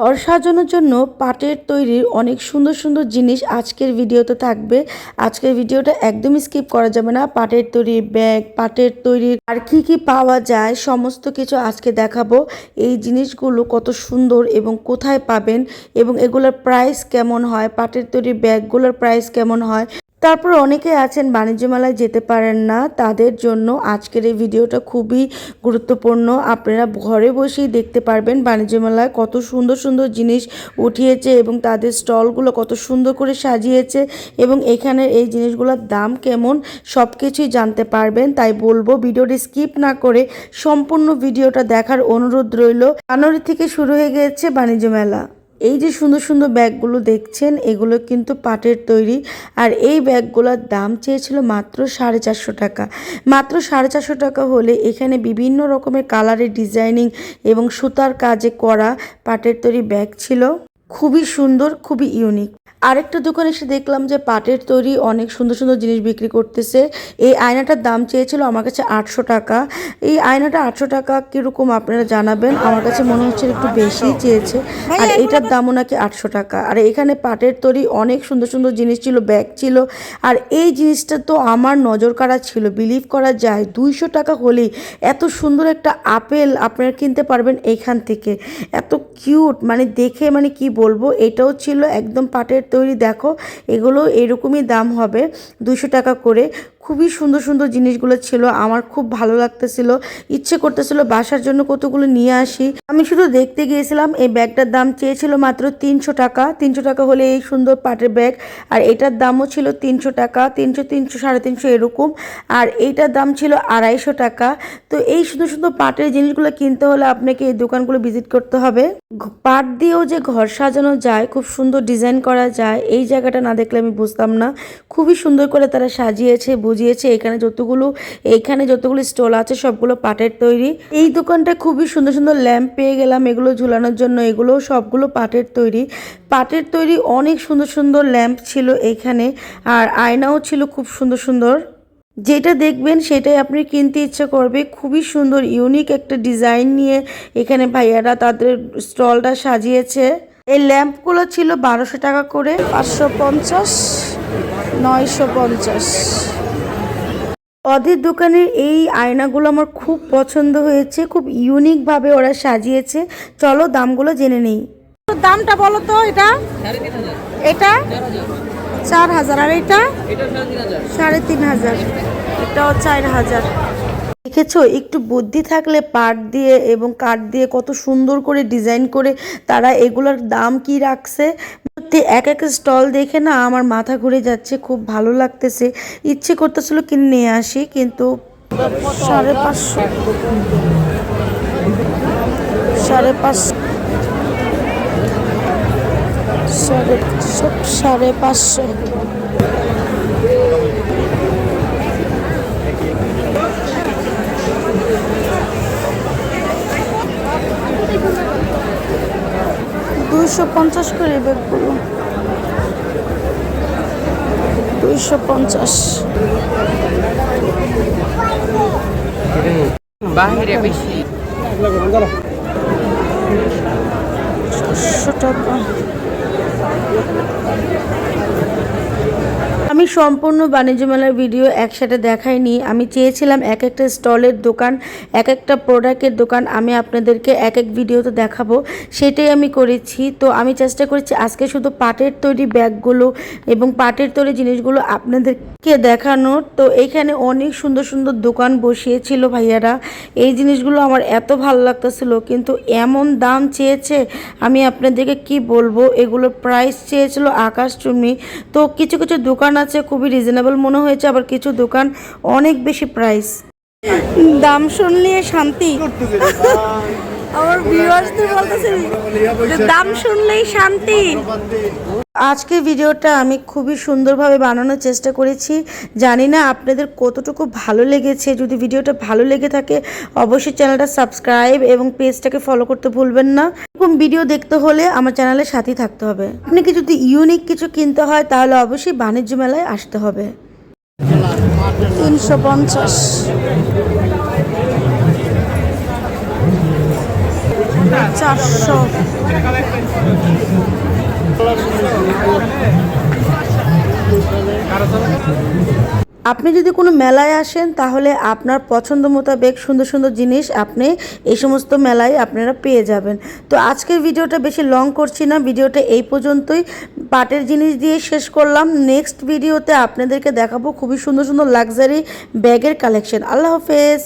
ঘর সাজানোর জন্য পাটের তৈরির অনেক সুন্দর সুন্দর জিনিস আজকের ভিডিওতে থাকবে। আজকের ভিডিওটা একদমই স্কিপ করা যাবে না। পাটের তৈরি ব্যাগ পাটের তৈরির আর কি কি পাওয়া যায়, সমস্ত কিছু আজকে দেখাবো। এই জিনিসগুলো কত সুন্দর এবং কোথায় পাবেন এবং এগুলোর প্রাইস কেমন হয়? পাটের তৈরি ব্যাগগুলোর প্রাইস কেমন হয়? তারপর অনেকে আছেন বাণিজ্য মেলায় যেতে পারেন না। তাদের জন্য আজকের এই ভিডিওটা খুবই গুরুত্বপূর্ণ। আপনারা ঘরে বসেই দেখতে পারবেন বাণিজ্য মেলায় কত সুন্দর সুন্দর জিনিস উঠিয়েছে এবং তাদের স্টলগুলো কত সুন্দর করে সাজিয়েছে এবং এখানের এই জিনিসগুলোর দাম কেমন সব কিছুই জানতে পারবেন। তাই বলব, ভিডিওটি স্কিপ না করে সম্পূর্ণ ভিডিওটা দেখার অনুরোধ রইল। জানুয়ারি থেকে শুরু হয়ে গেছে বাণিজ্য মেলা এই যে সুন্দর সুন্দর ব্যাগগুলো দেখছেন, এগুলো কিন্তু পাটের তৈরি। আর এই ব্যাগগুলোর দাম চেয়েছিল মাত্র সাড়ে চারশো টাকা। মাত্র সাড়ে চারশো টাকা হলে এখানে বিভিন্ন রকমের কালারের ডিজাইনিং এবং সুতার কাজে করা পাটের তৈরি ব্যাগ ছিল। খুবই সুন্দর খুবই ইউনিক আরেকটা দোকানে এসে দেখলাম যে পাটের তৈরি অনেক সুন্দর সুন্দর জিনিস বিক্রি করতেছে। এই আয়নাটার দাম চেয়েছিল আমার কাছে আটশো টাকা। এই আয়নাটা আটশো টাকা কীরকম আপনারা জানাবেন? আমার কাছে মনে হচ্ছে একটু বেশিই চেয়েছে। আর এইটার দামও নাকি আটশো টাকা। আর এখানে পাটের তৈরি অনেক সুন্দর সুন্দর জিনিস ছিল ব্যাগ ছিল। আর এই জিনিসটা তো আমার নজর কাড়া ছিল। বিলিভ করা যায় দুইশো টাকা হলেই এত সুন্দর একটা আপেল আপনারা কিনতে পারবেন এখান থেকে। এত কিউট মানে দেখে মানে কি বলব এটাও ছিল একদম পাটের তৈরি দেখো এগুলো এরকমই দাম হবে দুশো টাকা করে। খুবই সুন্দর সুন্দর জিনিসগুলো ছিল, আমার খুব ভালো লাগতেছিল, ইচ্ছে করতেছিল বাসার জন্য কতগুলো নিয়ে আসি। আমি শুধু দেখতে গিয়েছিলাম, এই ব্যাগটার দাম চেয়েছিল মাত্র তিনশো টাকা তিনশো টাকা হলে এই সুন্দর পাটের ব্যাগ, আর এটার দামও ছিল তিনশো টাকা, তিনশো তিনশো, সাড়ে তিনশো এরকম, আর এইটার দাম ছিল আড়াইশো টাকা। তো এই সুন্দর সুন্দর পাটের জিনিসগুলো কিনতে হলে আপনাকে এই দোকানগুলো ভিজিট করতে হবে। পাট দিয়েও যে ঘর সাজানো যায়, খুব সুন্দর ডিজাইন করা যায়, এই জায়গাটা না দেখলে আমি বুঝতাম না। খুবই সুন্দর করে তারা সাজিয়েছে বুঝিয়েছে, এখানে যতগুলো এখানে যতগুলো স্টল আছে, সবগুলো পাটের তৈরি। এই দোকানটা খুবই সুন্দর সুন্দর ল্যাম্প পেয়ে গেলাম এগুলো ঝুলানোর জন্য, এগুলো সবগুলো পাটের তৈরি। পাটের তৈরি অনেক সুন্দর সুন্দর ল্যাম্প ছিল এখানে, আর আয়নাও ছিল খুব সুন্দর সুন্দর। যেটা দেখবেন সেটাই আপনি কিনতে ইচ্ছা করবে, খুবই সুন্দর, ইউনিক একটা ডিজাইন নিয়ে এখানে ভাইয়ারা তাদের স্টলটা সাজিয়েছে। এই ল্যাম্পগুলো ছিল বারোশো টাকা করে, পাঁচশো পঞ্চাশ, নয়শো পঞ্চাশ। ওদের দোকানের এই আয়নাগুলো আমার খুব পছন্দ হয়েছে খুব ইউনিকভাবে ওরা সাজিয়েছে। চলো দামগুলো জেনে নেই। দামটা বলো তো এটা? এটা? চার হাজার। আর এটা? সাড়ে তিন হাজার। এটাও চার হাজার। দেখেছ? একটু বুদ্ধি থাকলে পাট দিয়ে এবং কাঠ দিয়ে কত সুন্দর করে ডিজাইন করে তারা এগুলোর দাম কি রাখছে? সত্যি, এক এক স্টল দেখে না আমার মাথা ঘুরে যাচ্ছে, খুব ভালো লাগতেছে। ইচ্ছে করতেছিল কিনে নিয়ে আসি, কিন্তু সাড়ে পাঁচশো। সাড়ে পাঁচশো সাড়ে সাড়ে পাঁচশো। দুইশো পঞ্চাশ করে ব্যাগগুলো দুইশো পঞ্চাশ। বাহিরে বেশি। চারশো টাকা। আমি সম্পূর্ণ বাণিজ্য মেলার ভিডিও একসাথে দেখাইনি। আমি চেয়েছিলাম এক একটা স্টলের দোকান, এক একটা প্রোডাক্টের দোকান আমি আপনাদেরকে এক এক ভিডিওতে দেখাবো। সেটাই আমি করেছি। তো আমি চেষ্টা করেছি আজকে শুধু পাটের তৈরি ব্যাগগুলো এবং পাটের তৈরি জিনিসগুলো আপনাদেরকে দেখানোর। তো এখানে অনেক সুন্দর সুন্দর দোকান বসিয়েছিল ভাইয়ারা। এই জিনিসগুলো আমার এত ভালো লাগতেছিল, কিন্তু এমন দাম চেয়েছে, আমি আপনাদেরকে কি বলব? এগুলো প্রাইস চেয়েছিল আকাশচুম্বী তো কিছু কিছু দোকান আছে খুবই রিজনেবল মনে হয়েছে আবার কিছু দোকান অনেক বেশি প্রাইস দাম শুনলে শান্তি। আমার ভিউয়ার্সদের বলতেছে দাম শুনলেই শান্তি। আজকে ভিডিওটা আমি খুবই সুন্দরভাবে বানানোর চেষ্টা করেছি। জানি না আপনাদের কতটুকু ভালো লেগেছে। যদি ভিডিওটা ভালো লেগে থাকে অবশ্যই চ্যানেলটা সাবস্ক্রাইব এবং পেজটাকে ফলো করতে ভুলবেন না। এরকম ভিডিও দেখতে হলে আমার চ্যানেলের সাথেই থাকতে হবে। আপনাকে যদি ইউনিক কিছু কিনতে হয়, তাহলে অবশ্যই বাণিজ্য মেলায় আসতে হবে। তিনশো পঞ্চাশ। চারশো। আপনি যদি কোনো মেলায় আসেন, তাহলে আপনার পছন্দ মোতাবেক সুন্দর সুন্দর জিনিস আপনি এই সমস্ত মেলায় আপনারা পেয়ে যাবেন। তো আজকের ভিডিওটা বেশি লং করছি না, ভিডিওটা এই পর্যন্তই। পাটের জিনিস দিয়ে শেষ করলাম। নেক্সট ভিডিওতে আপনাদেরকে দেখাবো খুবই সুন্দর সুন্দর লাক্সারি ব্যাগের কালেকশন আল্লাহ হাফেজ!